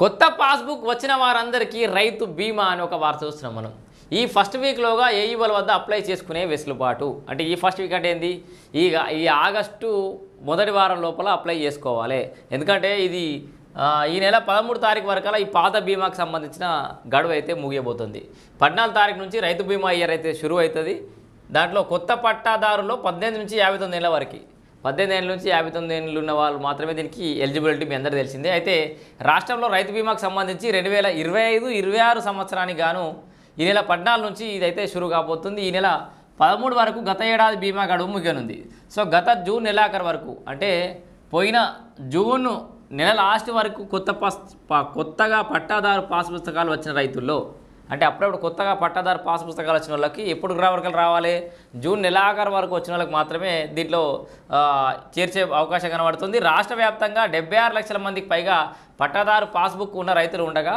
కొత్త పాస్బుక్ వచ్చిన వారందరికీ రైతు బీమా అని ఒక వార్త చూస్తున్నాం మనం. ఈ ఫస్ట్ వీక్లోగా ఏఈవల్ వద్ద అప్లై చేసుకునే వెసులుబాటు. అంటే ఈ ఫస్ట్ వీక్ అంటే ఏంది? ఈ ఈ ఆగస్టు మొదటి వారం లోపల అప్లై చేసుకోవాలి. ఎందుకంటే ఇది ఈ నెల పదమూడు తారీఖు వరకల ఈ పాత బీమాకు సంబంధించిన గడువు అయితే ముగియబోతుంది. పద్నాలుగు తారీఖు నుంచి రైతు బీమా ఇయర్ అయితే షురూ అవుతుంది దాంట్లో కొత్త పట్టాదారులో పద్దెనిమిది నుంచి యాభై తొమ్మిది నెలల వరకు. పద్దెనిమిది ఏళ్ళ నుంచి యాభై తొమ్మిది ఏళ్ళు ఉన్న వాళ్ళు మాత్రమే దీనికి ఎలిజిబిలిటీ మీ అందరూ తెలిసిందే. అయితే రాష్ట్రంలో రైతు బీమాకు సంబంధించి రెండు వేల ఇరవై ఐదు ఇరవై ఆరు సంవత్సరానికి గాను ఈ నెల పద్నాలుగు నుంచి ఇదైతే షురూ కాబోతుంది. ఈ నెల పదమూడు వరకు గత ఏడాది బీమా గడువు ముగియనుంది. సో గత జూన్ నెలాఖరు వరకు అంటే పోయిన జూన్ నెల లాస్ట్ వరకు కొత్త పాస్ కొత్తగా పట్టాదారు పాస్ పుస్తకాలు వచ్చిన రైతుల్లో అంటే అప్పుడప్పుడు కొత్తగా పట్టాదారు పాస్ పుస్తకాలు వచ్చిన వాళ్ళకి ఎప్పుడు వరకు రావాలి? జూన్ నెలాఖరు వరకు వచ్చిన వాళ్ళకి మాత్రమే దీంట్లో చేర్చే అవకాశం కనబడుతుంది. రాష్ట్ర వ్యాప్తంగా ఆరు లక్షల మందికి పైగా పట్టాదారు పాస్బుక్ ఉన్న రైతులు ఉండగా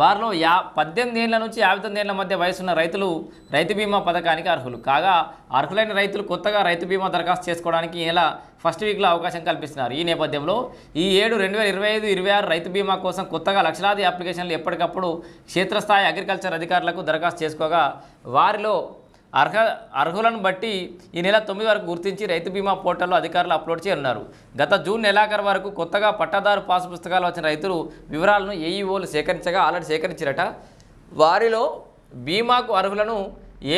వారిలో యా పద్దెనిమిది ఏళ్ళ నుంచి యాభై తొమ్మిది ఏళ్ళ మధ్య వయసున్న రైతులు రైతు బీమా పథకానికి అర్హులు. కాగా అర్హులైన రైతులు కొత్తగా రైతు బీమా దరఖాస్తు చేసుకోవడానికి ఈ నెల ఫస్ట్ వీక్లో అవకాశం కల్పిస్తున్నారు. ఈ నేపథ్యంలో ఈ ఏడు రెండు వేల ఇరవై ఐదు ఇరవై ఆరు రైతు బీమా కోసం కొత్తగా లక్షలాది అప్లికేషన్లు ఎప్పటికప్పుడు క్షేత్రస్థాయి అగ్రికల్చర్ అధికారులకు దరఖాస్తు చేసుకోగా వారిలో అర్హ అర్హులను బట్టి ఈ నెల తొమ్మిది వరకు గుర్తించి రైతు బీమా పోర్టల్లో అధికారులు అప్లోడ్ చేయనున్నారు. గత జూన్ నెలాఖరు వరకు కొత్తగా పట్టాదారు పాస్ పుస్తకాలు వచ్చిన రైతులు వివరాలను ఏఈఓలు సేకరించగా ఆల్రెడీ సేకరించారట. వారిలో బీమాకు అర్హులను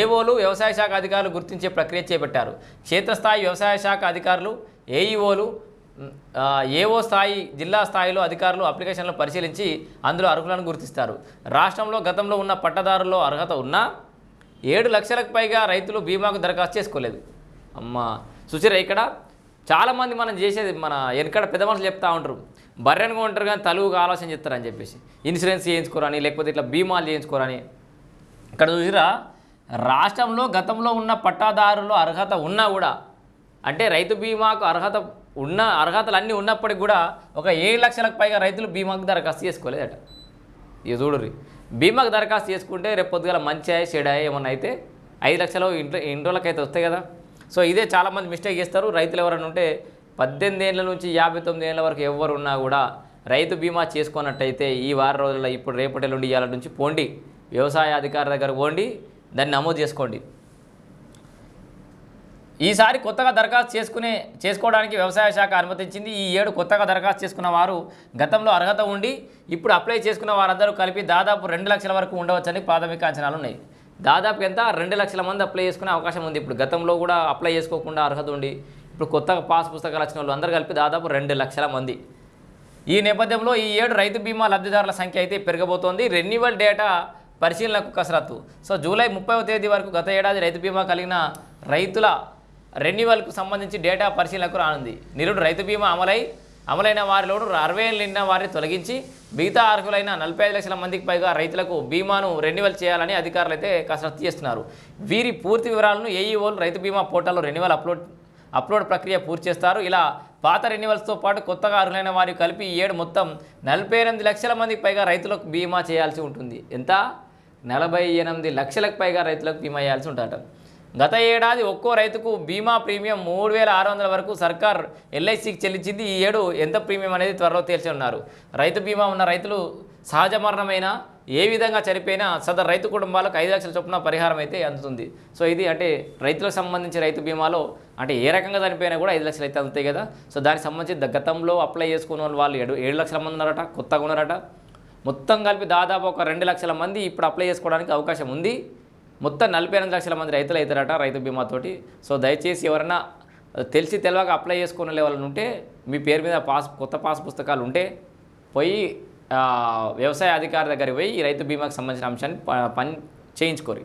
ఏఓలు వ్యవసాయ శాఖ అధికారులు గుర్తించే ప్రక్రియ చేపట్టారు. క్షేత్రస్థాయి వ్యవసాయ శాఖ అధికారులు ఏఈఓలు ఏఓ స్థాయి జిల్లా స్థాయిలో అధికారులు అప్లికేషన్లు పరిశీలించి అందులో అర్హులను గుర్తిస్తారు. రాష్ట్రంలో గతంలో ఉన్న పట్టదారుల్లో అర్హత ఉన్నా ఏడు లక్షలకు పైగా రైతులు బీమాకు దరఖాస్తు చేసుకోలేదు. అమ్మ సుచిర ఇక్కడ చాలామంది మనం చేసేది మన వెనకడ పెద్ద మనుషులు చెప్తా ఉంటారు బర్రెను కొంటారు కానీ తలువుగా ఆలోచన చెప్తారని చెప్పేసి. ఇన్సూరెన్స్ చేయించుకోరని లేకపోతే ఇట్లా బీమాలు చేయించుకోరని. ఇక్కడ చూసిరా రాష్ట్రంలో గతంలో ఉన్న పట్టాదారులు అర్హత ఉన్నా కూడా అంటే రైతు బీమాకు అర్హత ఉన్న అర్హతలు అన్నీ ఉన్నప్పటికి కూడా ఒక ఏడు లక్షలకు పైగా రైతులు బీమాకు దరఖాస్తు చేసుకోలేదట. ఇక చూడరు బీమాకు దరఖాస్తు చేసుకుంటే రేపు పొద్దుగల మంచిగా చెడాయ ఏమన్నా అయితే ఐదు లక్షలు ఇంట్లో ఇంట్లోకి అయితే వస్తాయి కదా. సో ఇదే చాలామంది మిస్టేక్ చేస్తారు. రైతులు ఎవరైనా ఉంటే పద్దెనిమిది ఏళ్ళ నుంచి యాభై తొమ్మిది ఏళ్ళ వరకు ఎవరు ఉన్నా కూడా రైతు బీమా చేసుకున్నట్టయితే ఈ వారం రోజుల్లో ఇప్పుడు రేపటి నుండి ఇవాళ నుంచి పోండి. వ్యవసాయ అధికారి దగ్గర పోండి. దాన్ని నమోదు చేసుకోండి. ఈసారి కొత్తగా దరఖాస్తు చేసుకునే చేసుకోవడానికి వ్యవసాయ శాఖ అనుమతించింది. ఈ ఏడు కొత్తగా దరఖాస్తు చేసుకున్న వారు గతంలో అర్హత ఉండి ఇప్పుడు అప్లై చేసుకున్న వారందరూ కలిపి దాదాపు రెండు లక్షల వరకు ఉండవచ్చని ప్రాథమిక అంచనాలు ఉన్నాయి. దాదాపు ఎంత? రెండు లక్షల మంది అప్లై చేసుకునే అవకాశం ఉంది. ఇప్పుడు గతంలో కూడా అప్లై చేసుకోకుండా అర్హత ఉండి ఇప్పుడు కొత్తగా పాస్ పుస్తకాలు వచ్చిన వాళ్ళు అందరూ కలిపి దాదాపు రెండు లక్షల మంది. ఈ నేపథ్యంలో ఈ ఏడు రైతు బీమా లబ్ధిదారుల సంఖ్య అయితే పెరగబోతోంది రెన్యువల్ డేటా పరిశీలనకు కసరత్తు. సో జూలై ముప్పైవ తేదీ వరకు గత ఏడాది రైతు బీమా కలిగిన రైతుల రెన్యువల్కు సంబంధించి డేటా పరిశీలనకు రానుంది. నిరుడు రైతు బీమా అమలై అమలైన వారిలోను అరవై ఏళ్ళు నిండిన వారిని తొలగించి మిగతా అర్హులైన నలభై ఐదు లక్షల మందికి పైగా రైతులకు బీమాను రెన్యువల్ చేయాలని అధికారులు అయితే కసరత్తు చేస్తున్నారు. వీరి పూర్తి వివరాలను ఏఈఓలు రైతు బీమా పోర్టల్లో రెన్యువల్ అప్లోడ్ అప్లోడ్ ప్రక్రియ పూర్తి చేస్తారు. ఇలా పాత రెన్యువల్స్తో పాటు కొత్తగా అర్హులైన వారి కలిపి ఏడు మొత్తం నలభై ఎనిమిది లక్షల మందికి పైగా రైతులకు బీమా చేయాల్సి ఉంటుంది. ఎంత? నలభై ఎనిమిది లక్షలకు పైగా రైతులకు బీమా చేయాల్సి ఉంటారు గత ఏడాది ఒక్కో రైతుకు బీమా ప్రీమియం మూడు వేల ఆరు వందల వరకు సర్కార్ ఎల్ఐసికి చెల్లించింది. ఈ ఏడు ఎంత ప్రీమియం అనేది త్వరలో తేల్చనున్నారు. రైతు బీమా ఉన్న రైతులు సహజ మరణమైన ఏ విధంగా చనిపోయినా సదరు రైతు కుటుంబాలకు ఐదు లక్షల చొప్పున పరిహారం అయితే అందుతుంది. సో ఇది అంటే రైతులకు సంబంధించి రైతు బీమాలో అంటే ఏ రకంగా చనిపోయినా కూడా ఐదు లక్షలు అయితే అందుతాయి కదా. సో దానికి సంబంధించి గతంలో అప్లై చేసుకున్న వాళ్ళు వాళ్ళు ఏడు ఏడు లక్షల మంది ఉన్నారట కొత్తగా ఉన్నారట. మొత్తం కలిపి దాదాపు ఒక రెండు లక్షల మంది ఇప్పుడు అప్లై చేసుకోవడానికి అవకాశం ఉంది. మొత్తం నలభై ఎనిమిది లక్షల మంది రైతులు అవుతారట రైతు బీమాతోటి. సో దయచేసి ఎవరైనా తెలిసి తెలియక అప్లై చేసుకునే వాళ్ళని ఉంటే మీ పేరు మీద పాస్ కొత్త పాస్ పుస్తకాలు ఉంటే పోయి వ్యవసాయ అధికారి దగ్గరికి పోయి ఈ రైతు బీమాకు సంబంధించిన అంశాన్ని ప- పని చేయించుకోరు.